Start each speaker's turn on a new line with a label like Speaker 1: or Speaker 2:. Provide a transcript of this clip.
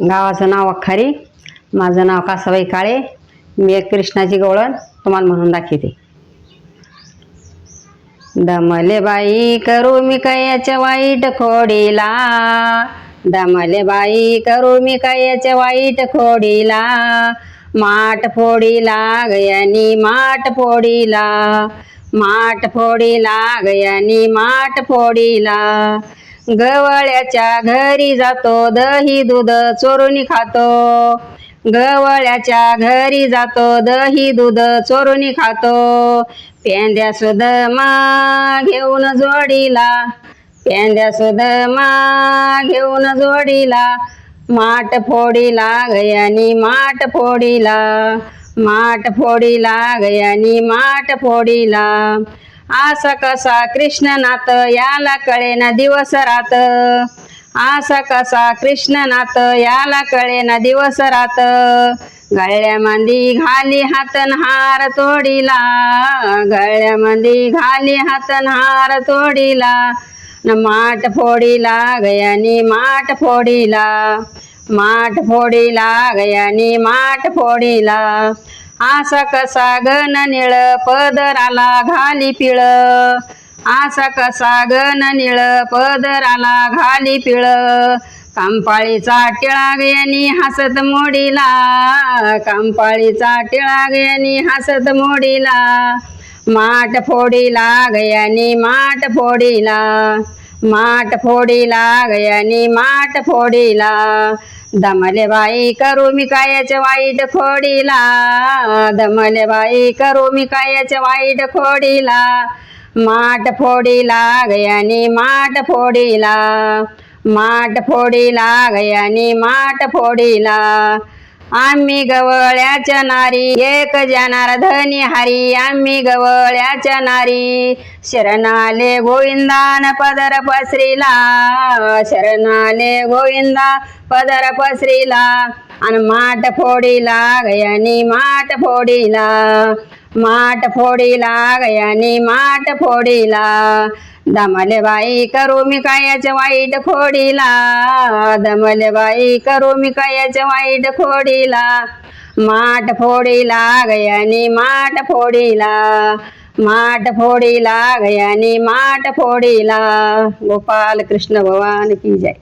Speaker 1: गावाचं नाव अख्खारी. माझं नाव कासाबाई काळे. मी एक कृष्णाची गवळण तुम्हाला म्हणून दाखवते. दमले बाई करू मी कयाच्या वाईट खोडीला. दमले बाई करू मी कयाच्या वाईट खोडीला. माठ फोडीला गयानी माठ फोडीला. माठ फोडीला गयानी माठ फोडीला. गवळ्याच्या घरी जातो दही दूध चोरून खातो. गवळ्याच्या घरी जातो दही दूध चोरून खातो. पेंद्या सुदमा घेऊन जोडीला पेंद्या सुदमा घेऊन जोडीला. माट फोडीला गयानी माट फोडीला माट फोडीला गयानी माट फोडीला. आस कसा कृष्णनाथ याला कळेना दिवस रात. आस कसा कृष्णनाथ याला कळेना दिवस रात. गळ्यामध्ये घाली हातन हार तोडीला. गळ्यामध्ये घाली हातन हार तोडीला. न माठ फोडीला गयानी माठ फोडीला. माठ फोडीला गयानी माठ फोडीला. आसा कसा गण निळ पदराला घाली पिळ. आसा कसा गण निळ पदराला घाली पिळ. कंपाळीचा टिळाग गयानी हसत मोडीला. कंपाळीचा टिळागयानी हसत मोडीला. माठ फोडीला गयानी माठ फोडीला. माट फोडीला गयानी माट फोडीला. दमले बाई करू मी कायाच्या वाईट खोडीला दमले बाई करू मी कायाच्या वाईट खोडीला माट फोडीला गयानी माट फोडीला. माट फोडीला गयानी माट फोडीला. आम्ही गवळ्याच्या नारी एक जाणार धनी हरी. आम्ही गवळ्याच्या नारी. शरणाले गोविंदान पदर पसरीला. शरणाले गोविंदा पदर पसरीला. आणि माट फोडीला गयानी माट फोडीला. माट फोडीला गयानी माट फोडीला. दमले बाई करू मी कायाच्या वाईट फोडीला. दमले बाई करू मी कायाच्या वाईट फोडीला. माट फोडीला गयानी माट फोडीला. माट फोडीला गयानी माट फोडीला. गोपाल कृष्ण भगवान की जय.